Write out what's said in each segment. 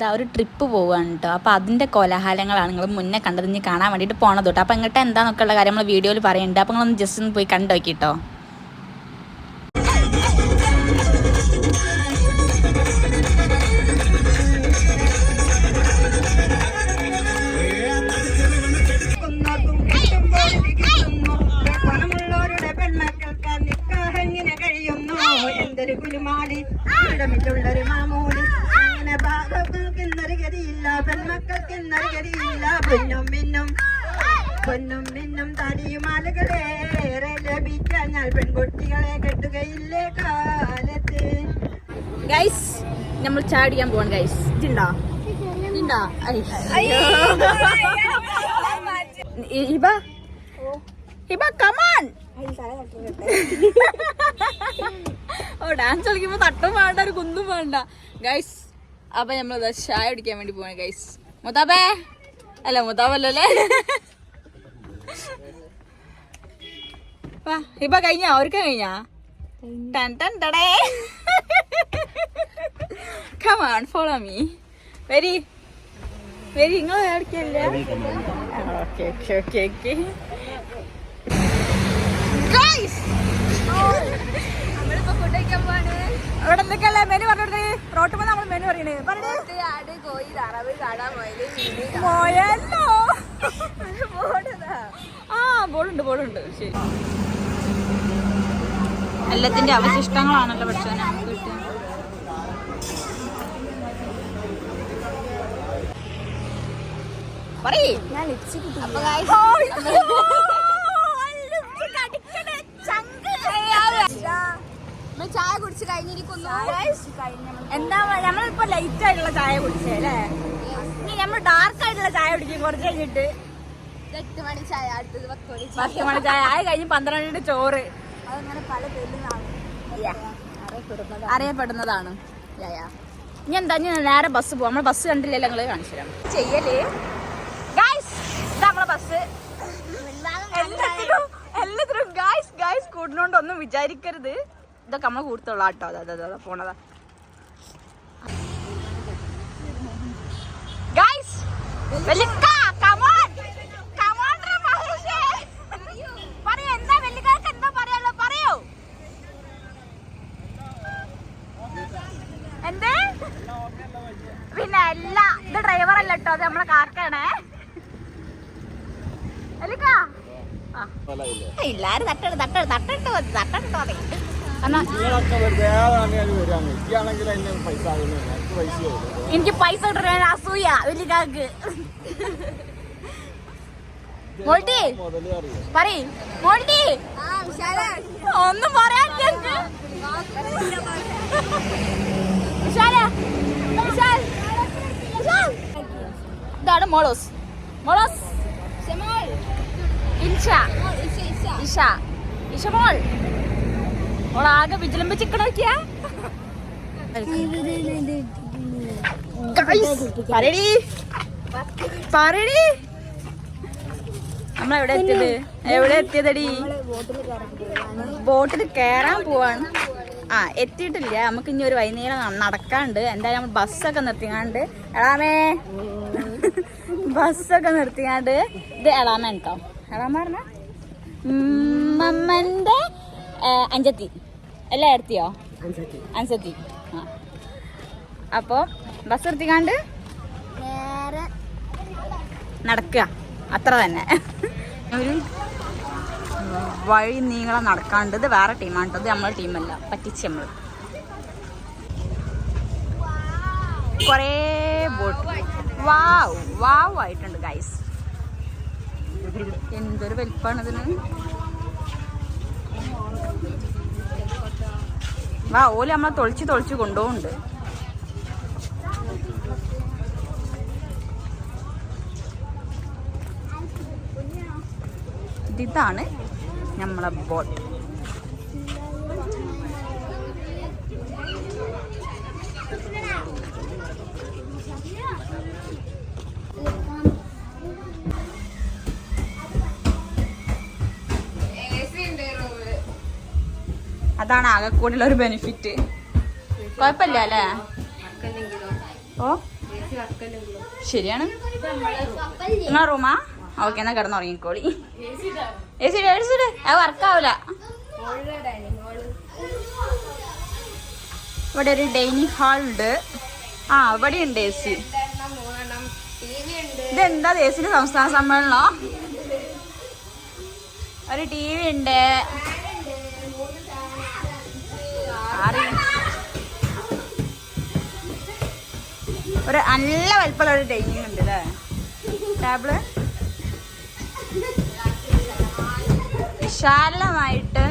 എന്താ ഒരു ട്രിപ്പ് പോവുകയാണ് കേട്ടോ അപ്പോൾ അതിന്റെ കോലാഹലങ്ങളാണ് നിങ്ങൾ മുന്നേ കണ്ടത്. ഇനി കാണാൻ വേണ്ടിയിട്ട് പോണത് കേട്ടോ അപ്പോൾ ഇങ്ങോട്ട് എന്താണെന്നൊക്കെയുള്ള കാര്യം നമ്മൾ വീഡിയോയിൽ പറയുന്നുണ്ട് അപ്പോൾ നിങ്ങളൊന്ന് ജസ്റ്റ് ഒന്ന് പോയി കണ്ടു നോക്കിട്ടോ നമ്മൾ ചാടിക്കാൻ പോവാണ് ഗൈസ് ഇതുണ്ടോ? ഇതുണ്ടോ? ഹിബ? കമാൻ ഓ ഡാൻസ് കളിക്കുമ്പോ തട്ടും വേണ്ട ഒരു കുന്നും വേണ്ട. ഗൈസ് അപ്പൊ നമ്മൾ ചായ കുടിക്കാൻ വേണ്ടി പോവാണ് ഗൈസ് മുതാബേ അല്ല മുതാബല്ലോ അല്ലേ? ഇപ്പൊ കഴിഞ്ഞാ? അവർക്ക് കഴിഞ്ഞാ? ടൻ ടൻ ടടേ. Come on, follow me. Ready? Ready? നിങ്ങൾ അടിക്കല്ലേ ഓക്കെ ഓക്കെ ഓക്കെ ഓക്കെ അവിടെ എന്തൊക്കെയല്ലേ മെനു പറഞ്ഞോട്ടെ റോട്ടുമ്പോ നമ്മൾ മെനു പറയണേ. മോയല്ലോ ആ ബോളുണ്ട് ബോളുണ്ട് ശരി. എല്ലാത്തിന്റെ അവശിഷ്ടങ്ങളാണല്ലോ പക്ഷേ ഞാൻ കിട്ടിയത് പറയ് ചായ കുടിച്ച് കഴിഞ്ഞിരിക്കുന്നു എന്താ നമ്മളിപ്പോ ലൈറ്റ് ആയിട്ടുള്ള ചായ കുടിച്ചേ അല്ലേ? ഇനി നമ്മൾ ഡാർക്ക് ആയിട്ടുള്ള ചായ കുടിക്കും കുറച്ച് കഴിഞ്ഞിട്ട്. എട്ട് മണി ചായ അടുത്തത് പത്ത് മണി പത്ത് മണി ചായ. ആയി കഴിഞ്ഞ് പന്ത്രണ്ടിന്റെ ചോറ്. അതങ്ങനെ പല പേരിലാണ്. അറിയപ്പെടുന്നതാണ്. ഇനി എന്താ ഇനി നേരെ ബസ് പോവാം. നമ്മൾ ബസ് കണ്ടില്ലല്ലോ ഞങ്ങൾ കാണിച്ചു തരാം. ചെയ്യൽ ബസ് എല്ലാത്തിനും എല്ലാത്തിനും ഗായ്സ് ഗായ്സ് കൂടുന്നോണ്ടൊന്നും വിചാരിക്കരുത്. ഇതൊക്കെ നമ്മൾ കൂടുതലുള്ള കേട്ടോ. അതെ അതെ അതാ പോണതാ. ഗായ്സ് എന്തേ പിന്നെ അല്ല ഇത് ഡ്രൈവർ അല്ല കേട്ടോ. അത് നമ്മളെ കാക്കാണേ. എല്ലാരും തട്ടിട്ട് മതി തട്ടിട്ട് മതി ആകുന്നില്ല എനിക്ക് പൈസ അസൂയ വലിയക്കാക്ക് മോൾട്ടി പറയ്. മോൾട്ടി. ഒന്നും പറയാൻ ഇതാണ് മോളോസ്. മോളോസ്. ഇൻഷ ഇഷ ഇഷ മോൾ. മോളാകെ വിജിലമ്പ് ചിക്കൻ നോക്കിയാ. പറയടി. പറയടി. നമ്മളെവിടെ എത്തിയത്? എവിടെ എത്തിയതടി? ബോട്ടിൽ കയറാൻ പോവാണ്. ആ എത്തിയിട്ടില്ല. നമുക്ക് ഇനി ഒരു വൈകുന്നേരം നടക്കാണ്ട് എന്തായാലും നമ്മൾ ബസ്സൊക്കെ നിർത്തിയാണ്ട് എളാമേ ബസ്സൊക്കെ നിർത്തിയാണ്ട് ഇത് എളാമ കേട്ടോ എളാമ പറഞ്ഞ? മമ്മന്റെ അഞ്ചത്തി. അല്ല എടുത്തിയോ? അഞ്ചത്തി. ആ. അപ്പോൾ ബസ് നിർത്തിക്കാണ്ട് നടക്കുക. അത്ര തന്നെ. ഒരു വഴി നീങ്ങളെ നടക്കാണ്ട് ഇത് വേറെ ടീമാണ് ഇത് നമ്മളെ ടീമല്ല. പറ്റിച്ച് നമ്മൾ കുറേ ബോട്ട്. വാവ് വാവ് ആയിട്ടുണ്ട് ഗൈസ് എന്തൊരു വലിപ്പാണ് ഇതിന്. വാ ഓൽ നമ്മളെ തൊളിച്ച് തൊളിച്ച് കൊണ്ടുപോകുന്നുണ്ട്. ഇതാണ് നമ്മളെ ബോട്ട് അതാണ് ആകെ കൂടുതൽ ഒരു ബെനിഫിറ്റ് കുഴപ്പമില്ല അല്ലേ? ഓ ശരിയാണ്. നിങ്ങളെ റൂമാ ഓക്കെ എന്നാ കിടന്നുറങ്ങിക്കോളി എ സി സി അത് വർക്കാവൂല ഇവിടെ ഒരു ഡൈനിങ് ഹാൾ ഉണ്ട്. ആ അവിടെ ഉണ്ട് എ സി. ഇതെന്താ ദേശീയ സംസ്ഥാന സമ്മേളനോ ഒരു ടി വി ഉണ്ട്. ഒരു നല്ല വലുപ്പമുള്ള ഒരു ഡൈനിങ് ഉണ്ട് അല്ലേ? ടേബിൾ? വിശാലമായിട്ട്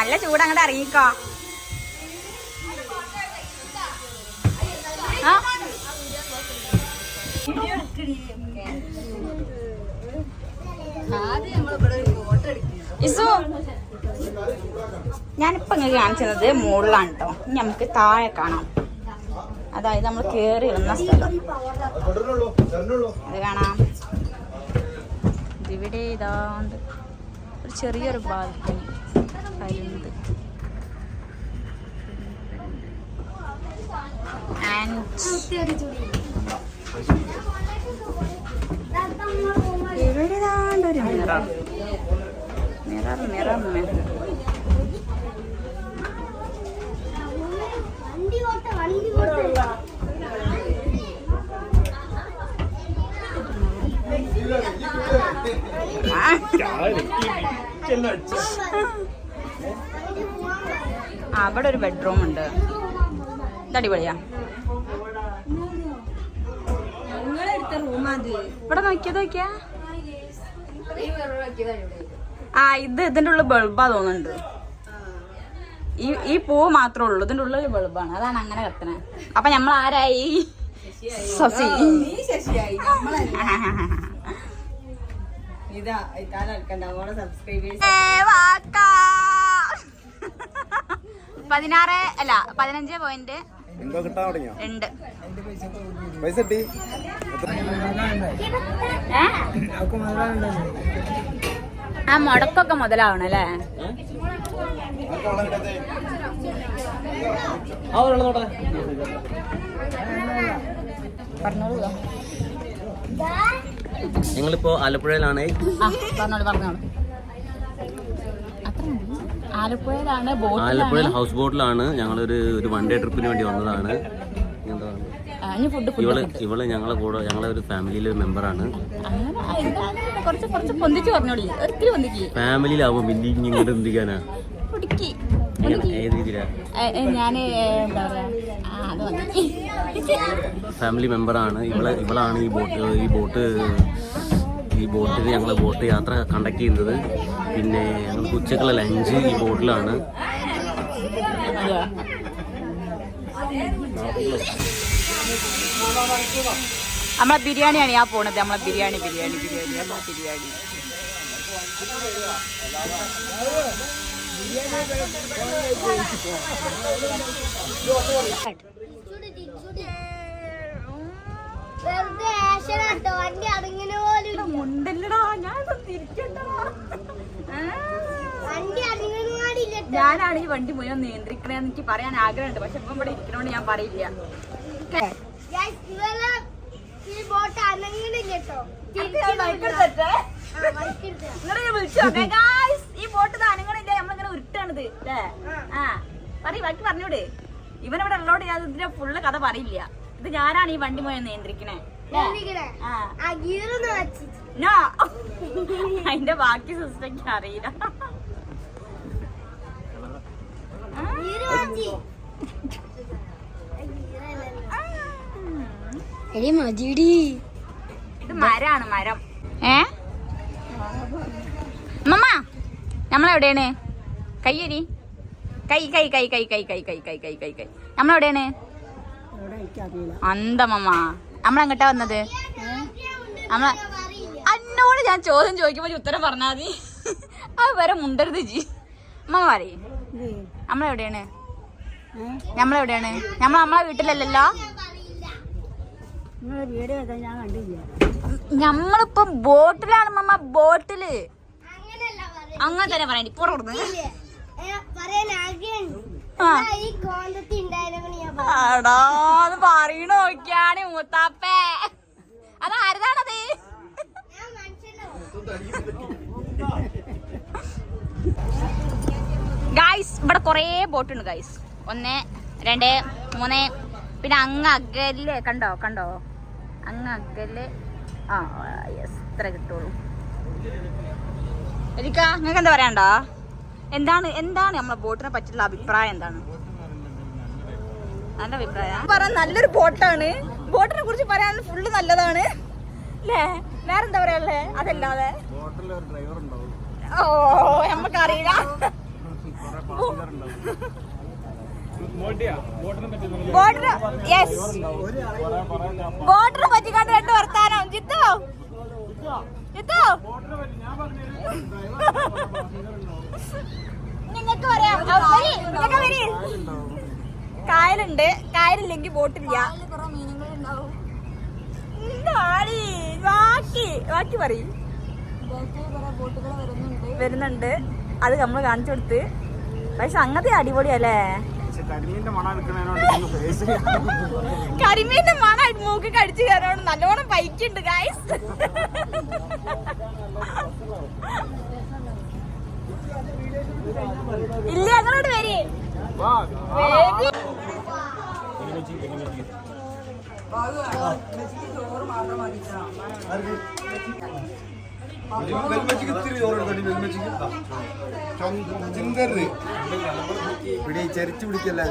നല്ല ചൂട് അങ്ങോട്ട് ഇറങ്ങിക്കോ. ഇസു ഞാനിപ്പോ ഇങ്ങനെ കാണിച്ചത് മുകളിലാണ് കേട്ടോ ഇനി നമുക്ക് താഴെ കാണാം. അതായത് നമ്മൾ കേറി വന്ന സ്ഥലം. അത് കാണാം. ഇതിവിടെ ഇതാണ്ട് ഒരു ചെറിയൊരു ബാൽക്കണി. വരുന്നത്. ഇവിടെ ഒരു മിറർ മിറർ മിറർ മിറർ ആ ആ അവിടെ ഒരു ബെഡ്റൂം ഉണ്ട്. ഇത് അടിപൊളിയാ. ഇവിടെ നോക്കിയത് നോക്കിയാ. ആ ഇത് ഇതിന്റെ ഉള്ളിൽ ബൾബാ തോന്നുന്നുണ്ട്. ഈ ഈ പൂവ് മാത്രമേ ഉള്ളൂ. ഇതിന്റെ ഉള്ളിൽ ബൾബാണ്. അതാണ് അങ്ങനെ കത്തണേ അപ്പൊ നമ്മൾ ആരായി? ശശി ഇതാ ഇതാ സബ്സ്ക്രൈബേഴ്സ്. പതിനാറ് അല്ല പതിനഞ്ച് പോയിന്റ് എന്തോ കിട്ടാൻ തുടങ്ങിയോ? ഉണ്ട്. പൈസ കിട്ടി. ആ മുടക്കൊക്കെ മുതലാവണം അല്ലേ? നിങ്ങളിപ്പോ ഞങ്ങളിപ്പോ ആലപ്പുഴയിലാണ് പറഞ്ഞോളൂ പറഞ്ഞോളൂ. ആലപ്പുഴയിലാണ് ആലപ്പുഴയിൽ ഹൗസ് ബോട്ടിലാണ് ഞങ്ങളൊരു ഒരു വൺ ഡേ ട്രിപ്പിന് വേണ്ടി വന്നതാണ്. ഇവൾ ഇവൾ ഞങ്ങളെ കൂടെ ഞങ്ങളെ ഒരു ഫാമിലിയിലെ മെമ്പറാണ് ഫാമിലിയിലാവുമ്പോ പിന്നെ ഇങ്ങോട്ട് എന്തിക്കാനാ ഫാമിലി മെമ്പറാണ് ഇവളെ ഇവളാണ് ഈ ബോട്ട് ഈ ബോട്ട് ഈ ബോട്ടിന് ഞങ്ങൾ ബോട്ട് യാത്ര കണ്ടക്ട് ചെയ്യുന്നത്. പിന്നെ ഞങ്ങൾക്ക് ഉച്ചക്കുള്ള ലഞ്ച് ഈ ബോട്ടിലാണ്? നമ്മളെ ബിരിയാണിയാണ് ഞാൻ പോണത് നമ്മളെ ബിരിയാണി ബിരിയാണി ബിരിയാണി നമ്മളെ ബിരിയാണി വെറുതെ ആശനാട്ടോ വണ്ടി അടങ്ങിന പോലും മുണ്ടല്ലടാ ഞാൻ തിരിക്കട്ടാ വണ്ടി അടങ്ങിന പാടില്ല ഞാനാണ് ഈ വണ്ടി മുഴുവൻ നിയന്ത്രിക്കണേന്ന് എനിക്ക് പറയാൻ ആഗ്രഹമുണ്ട്. പക്ഷെ ഇപ്പം ഇവിടെ ഇരിക്കണോണ്ട് ഞാൻ പറയില്ല. ഈ ബോട്ട് അനങ്ങണില്ല. നമ്മളിങ്ങനെ ഉരുട്ടാണിത് അല്ലേ ആ. പറയ് ബാക്കി പറഞ്ഞൂടെ. ഇവനിവിടെ ഉള്ളോട് ഞാൻ ഇതിന്റെ ഫുള്ള് കഥ പറയില്ല. ഇത് ഞാനാണ് ഈ വണ്ടി മുഴുവൻ നിയന്ത്രിക്കണേ. അതിന്റെ ബാക്കി സിസ്റ്റം എനിക്ക് അറിയില്ല. ഇത് മരാണ് മരം. ഏ? മമ്മ നമ്മളെവിടെയാണ്? കയ്യരി കൈ കൈ കൈ കൈ കൈ കൈ കൈ കൈ കൈ കൈ കൈ. നമ്മളെവിടെയാണ്? നമ്മളെങ്ങട്ടാ വന്നത്? നമ്മളെ അന്നോട് ഞാൻ ചോദ്യം ചോദിക്കുമ്പോൾ ഉത്തരം പറഞ്ഞാൽ മതി. അത് വരെ മുണ്ടരുത് ജി. അമ്മ പറയേ നമ്മളെവിടെയാണ്? നമ്മളെവിടെയാണ്? നമ്മൾ നമ്മളെ വീട്ടിലല്ലല്ലോ? നമ്മളിപ്പം ബോട്ടിലാണ് മമ്മ ബോട്ടിൽ. അങ്ങനെ തന്നെ പറയണ്ടി പുറപ്പെടുന്നു പറയാൻ ആഗ്രഹമുണ്ട് ആടാ അത് പറയണ? നോക്കിയാണ് മൂത്താപ്പേ. അത് ആരുതാണത്? ഗൈസ് ഇവിടെ കുറേ ബോട്ട് ഉണ്ട് ഗൈസ് ഒന്ന് രണ്ട് മൂന്ന്. പിന്നെ അങ്ങ് അകൽ കണ്ടോ കണ്ടോ? അങ്ങ് അകൽ. ആ എത്ര ഇത്ര കിട്ടുള്ളൂ. എനിക്കാ നിങ്ങൾക്ക് എന്താ പറയാണ്ടോ എന്താണ് എന്താണ് നമ്മളെ ബോട്ടിനെ പറ്റിയുള്ള അഭിപ്രായം എന്താണ്? നല്ല അഭിപ്രായം. പറയാൻ നല്ലൊരു ബോട്ടാണ്. ബോട്ടിനെ കുറിച്ച് പറയാൻ ഫുള്ള് നല്ലതാണ്. അല്ലേ വേറെന്താ പറയാല്ലേ അതല്ലാതെ. ഓ മോട്ടിയാ ബോട്ടിനെ പറ്റി കണ്ട് രണ്ട് വർത്താനം. ജിത്തു. നിങ്ങൾക്ക് പറയാം. കായലുണ്ട്. കായലില്ലെങ്കിൽ ബോട്ടില്ല പറയും. വരുന്നുണ്ട്. അത് നമ്മൾ കാണിച്ചു കൊടുത്ത്. പക്ഷെ അങ്ങനത്തെ അടിപൊളിയല്ലേ? കരിമീന്റെ മണം മൂക്ക് കടിച്ചു കയറണം നല്ലോണം പൈക്കുണ്ട് ഗായ്സ് ഇല്ല അങ്ങോട്ട് വരി. വാ വേഗം. പിടി ചെരിച്ചു പിടിക്കല്ലേ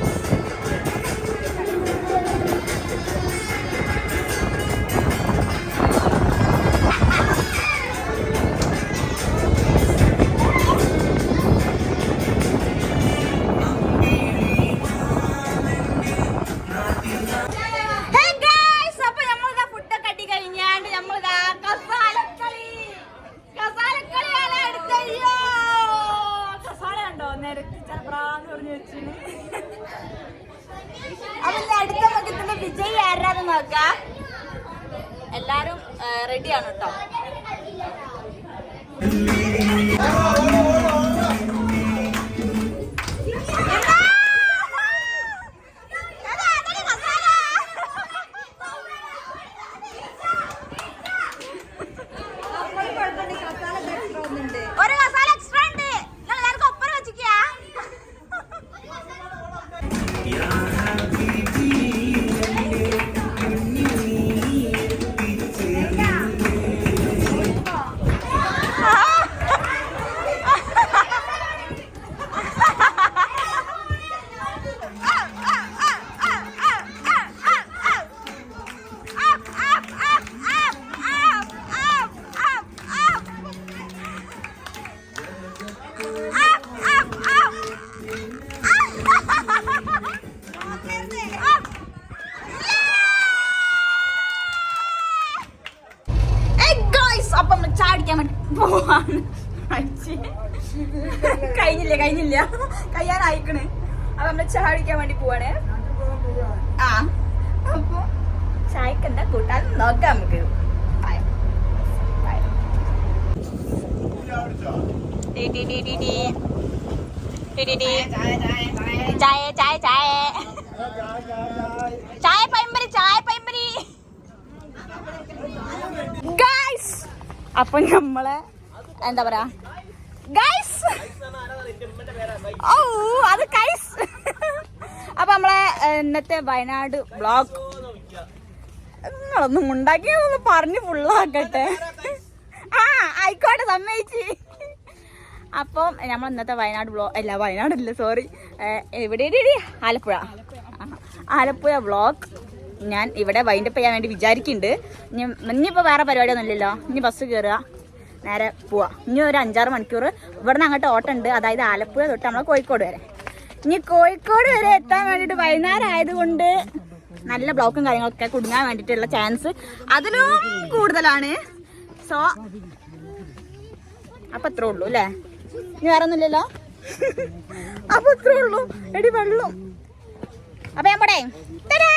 Hey വേണ്ടി പോവാണ്. കഴിഞ്ഞില്ല കഴിഞ്ഞില്ല. കഴിയാനായിക്കണ് അപ്പൊ നമ്മൾ ചാടിക്കാൻ വേണ്ടി പോവാണ്. ആ അപ്പൊ ചായക്ക് എന്താ കൂട്ടാൻ നോക്കാം നമുക്ക്. ചായ ചായ ചായ ചായ. പൈമ്പറി ചായ പൈമ്പരി ഗൈസ് അപ്പൊ നമ്മളെ എന്താ പറയാ? ഗൈസ് ഓ അത് ഗൈസ് അപ്പൊ നമ്മളെ ഇന്നത്തെ വയനാട് ബ്ലോഗ് നിങ്ങളൊന്നും ഉണ്ടാക്കിയൊന്ന് പറഞ്ഞ് ഫുള്ളാക്കട്ടെ ആ ആയിക്കോട്ടെ സമ്മതിച്ച്. അപ്പം നമ്മൾ ഇന്നത്തെ വയനാട് ബ്ലോഗ് അല്ല വയനാടല്ല സോറി എവിടെ ആലപ്പുഴ. ആലപ്പുഴ. വ്ളോഗ് ഞാൻ ഇവിടെ വൈൻഡപ്പ് ചെയ്യാൻ വേണ്ടി വിചാരിക്കുന്നുണ്ട് ഇനി ഇനിയിപ്പോൾ വേറെ പരിപാടിയൊന്നും ഇല്ലല്ലോ ഇനി ബസ് കയറുക നേരെ പോവാ. ഇനി ഒരു അഞ്ചാറ് മണിക്കൂർ ഇവിടെ നിന്ന് അങ്ങോട്ട് ഓട്ടം ഉണ്ട് അതായത് ആലപ്പുഴ തൊട്ട് നമ്മൾ കോഴിക്കോട് വരെ. ഇനി കോഴിക്കോട് വരെ എത്താൻ വേണ്ടിയിട്ട് വൈകുന്നേരം ആയതുകൊണ്ട് നല്ല ബ്ലോക്കും കാര്യങ്ങളൊക്കെ കുടുങ്ങാൻ വേണ്ടിയിട്ടുള്ള ചാൻസ് അതിലും കൂടുതലാണ്. സോ അപ്പം അത്രേ ഉള്ളൂ അല്ലേ? ഇനി വേറെ ഒന്നുമില്ലല്ലോ അപ്പം അത്രേ ഉള്ളൂ. എടി വെള്ളം. അപ്പം ഞാൻ പോടേ തരാ